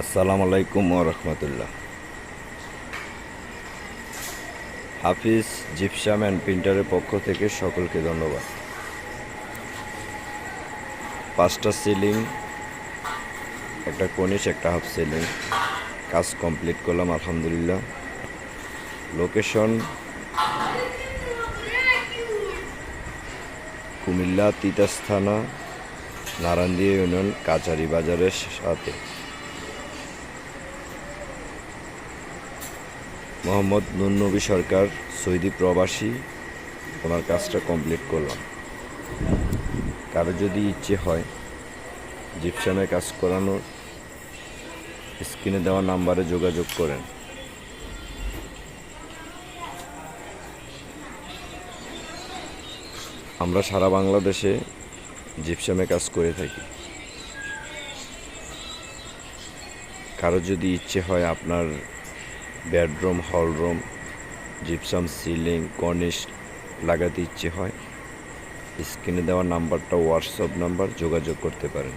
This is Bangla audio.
আসসালামু আলাইকুম রহমতুল্লাহ। হাফিজ, জিপসাম অ্যান্ড প্রিন্টারের পক্ষ থেকে সকলকে ধন্যবাদ। পাঁচটা সিলিং, একটা কনিস একটা হাফ সিলিং। কাজ কমপ্লিট করলাম, আলহামদুলিল্লাহ। লোকেশন? কুমিল্লা তিতাস থানা, নারায়ণদিয়া ইউনিয়ন কাচারি বাজারের সাথে। মোহাম্মদ নুননবী সরকার, সৌদি প্রবাসী, ওনার কাজটা কমপ্লিট করলাম। কারও যদি ইচ্ছে হয় জিপসামে কাজ করানোর স্ক্রিনে দেওয়া নাম্বারে যোগাযোগ করেন। আমরা সারা বাংলাদেশে জিপসামে কাজ করে থাকি। কারও যদি ইচ্ছে হয় আপনার bedroom, hall room gypsum ceiling cornice লাগাতে ইচ্ছে হয়। স্ক্রিনে দেওয়া নাম্বারটা হোয়াটসঅ্যাপ নাম্বার যোগাযোগ করতে পারেন।